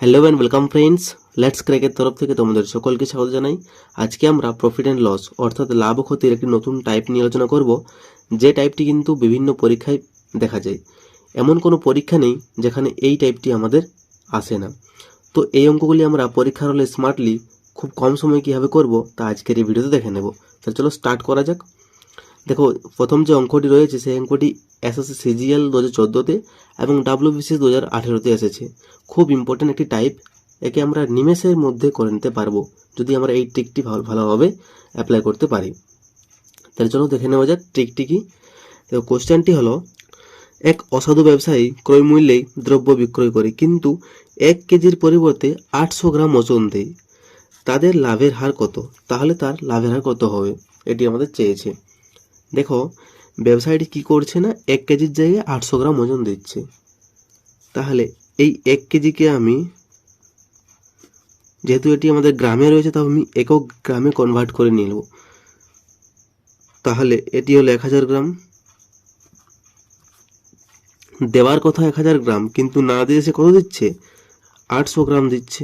Hello and welcome friends let's ক্র্যাকের তরফ থেকে তোমাদের সকলকে স্বাগত জানাই। আজকে আমরা প্রফিট অ্যান্ড লস অর্থাৎ লাভ ও ক্ষতির একটি নতুন টাইপ নিয়ে আলোচনা করব, যে টাইপটি কিন্তু বিভিন্ন পরীক্ষায় দেখা যায়। এমন কোনো পরীক্ষা নেই যেখানে এই টাইপটি আমাদের আসে না। তো এই অঙ্কগুলি আমরা পরীক্ষার হলে স্মার্টলি খুব কম সময়ে কীভাবে করব, তা আজকের এই ভিডিওতে দেখে নেব। তাহলে চলো স্টার্ট করা যাক। দেখো, প্রথম যে অঙ্কটি রয়েছে, সেই অঙ্কটি এসএসসি সিজিএল দু হাজার চোদ্দোতে এবং ডাব্লিউবিসিএস দু হাজার আঠেরোতে এসেছে। খুব ইম্পর্ট্যান্ট একটি টাইপ একে আমরা নিমেষের মধ্যে করে নিতে পারব, যদি আমরা এই ট্রিকটি ভালো, ভালোভাবে অ্যাপ্লাই করতে পারি। তার জন্য দেখে নেওয়া যাক ট্রিকটি কি। তো কোশ্চেনটি হলো, এক অসাধু ব্যবসায়ী ক্রয় মূল্যেই দ্রব্য বিক্রয় করে, কিন্তু এক কেজির পরিবর্তে আটশো গ্রাম ওজন দেয়। তাদের লাভের হার কত? তাহলে তার লাভের হার কত হবে? এটি আমাদের চেয়েছে। দেখো, ব্যবসায়ীটি কি করছে না, এক কেজির জায়গায় আটশো গ্রাম ওজন দিচ্ছে। তাহলে এই এক কেজিকে আমি, যেহেতু এটি আমাদের গ্রামে রয়েছে, তাও আমি একক গ্রামে কনভার্ট করে নিয়ে নেব। তাহলে এটি হলো এক হাজার গ্রাম। দেওয়ার কথা এক হাজার গ্রাম, কিন্তু না দিয়ে সে কত দিচ্ছে? আটশো গ্রাম দিচ্ছে।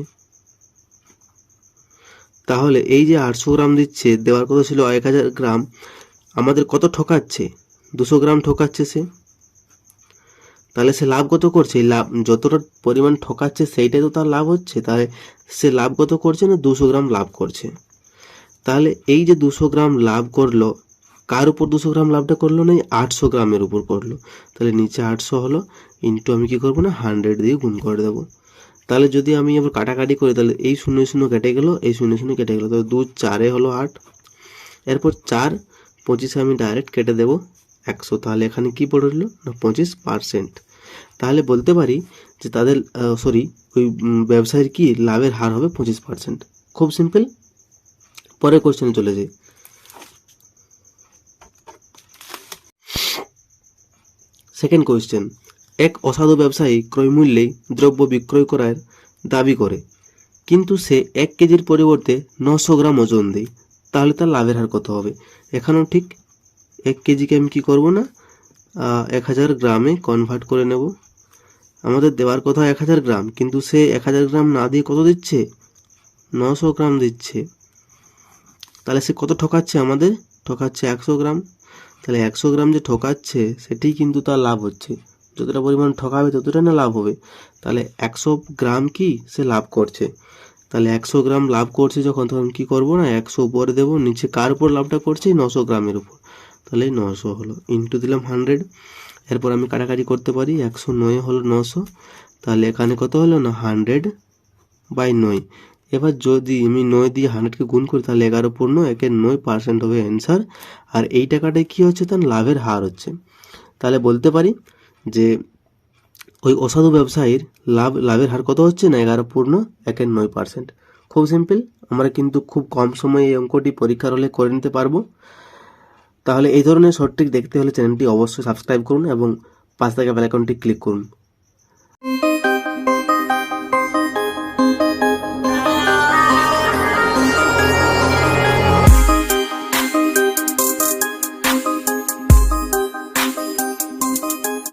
তাহলে এই যে আটশো গ্রাম দিচ্ছে, দেওয়ার কথা ছিল এক হাজার গ্রাম আমাদের কত ঠকাচ্ছে? দুশো গ্রাম ঠকাচ্ছে সে। তাহলে সে লাভ কত করছে? লাভ যতটা পরিমাণ ঠকাচ্ছে সেইটাই তো তার লাভ হচ্ছে। তাহলে সে লাভ কত করছে না দুশো গ্রাম লাভ করছে? তাহলে এই যে দুশো গ্রাম লাভ করল, কার উপর দুশো গ্রাম লাভটা করল না? এই আটশো গ্রামের উপর করল। তাহলে নিচে আটশো হলো ইন্টু আমি কী করব না? হান্ড্রেড দিয়ে গুণ করে দেবো। তাহলে যদি আমি আবার কাটাকাটি করি, তাহলে এই শূন্য শূন্য কেটে গেলো, এই শূন্য শূন্য কেটে গেলো। তাহলে দু চারে হলো আট। এরপর চার পঁচিশে আমি ডাইরেক্ট কেটে দেবো একশো। তাহলে এখানে কি পড়ল না, পঁচিশ পার্সেন্ট তাহলে বলতে পারি যে তাদের সরি ওই ব্যবসায়ীর কি লাভের হার হবে পঁচিশ পার্সেন্ট খুব সিম্পল পরের কোশ্চেনে চলে যাই। সেকেন্ড কোয়েশ্চেন এক অসাধু ব্যবসায়ী ক্রয় মূল্যে দ্রব্য বিক্রয় করার দাবি করে, কিন্তু সে এক কেজির পরিবর্তে নশো গ্রাম ওজন দেয়। তাহলে তার লাভের হার কত হবে? এখানেও ঠিক এক কেজিকে আমি কি করব না? এক হাজার গ্রামে কনভার্ট করে নেব। আমাদের দেওয়ার কথা এক হাজার গ্রাম, কিন্তু সে এক হাজার গ্রাম না দিয়ে কত দিচ্ছে? নশো গ্রাম দিচ্ছে। তাহলে সে কত ঠকাচ্ছে আমাদের? ঠকাচ্ছে একশো গ্রাম। তাহলে একশো গ্রাম যে ঠকাচ্ছে, সেটাই কিন্তু তার লাভ হচ্ছে। যতটা পরিমাণ ঠকাবে, ততটা না লাভ হবে। তাহলে একশো গ্রাম কি সে লাভ করছে? তাহলে একশো গ্রাম লাভ করছে যখন, তখন কি করব না, একশো উপরে দেবো, নিচে কার উপর লাভটা করছি? নশো গ্রামের উপর। তাহলে নশো হলো ইন্টু দিলাম হান্ড্রেড এরপর আমি কাটাকাটি করতে পারি, একশো নয় হলো নশো, তাহলে এখানে কত হলো না হান্ড্রেড বাই নয়। এবার যদি আমি নয় দিয়ে হান্ড্রেডকে গুণ করি, তাহলে এগারো পূর্ণ একের নয় পার্সেন্ট হবে অ্যান্সার আর এই টাকাটায় কী হচ্ছে, তার লাভের হার হচ্ছে। তাহলে বলতে পারি যে ওই অসাধু ব্যবসায়ীর লাভ, লাভের হার কত হচ্ছে না এগারো পূর্ণ একের নয় পার্সেন্ট খুব সিম্পল আমরা কিন্তু খুব কম সময়ে এই অঙ্কটি পরীক্ষার হলে করে নিতে পারব। তাহলে এই ধরনের শর্ট দেখতে হলে চ্যানেলটি অবশ্যই সাবস্ক্রাইব করুন এবং পাঁচ থাকা বেলাইকনটি ক্লিক করুন।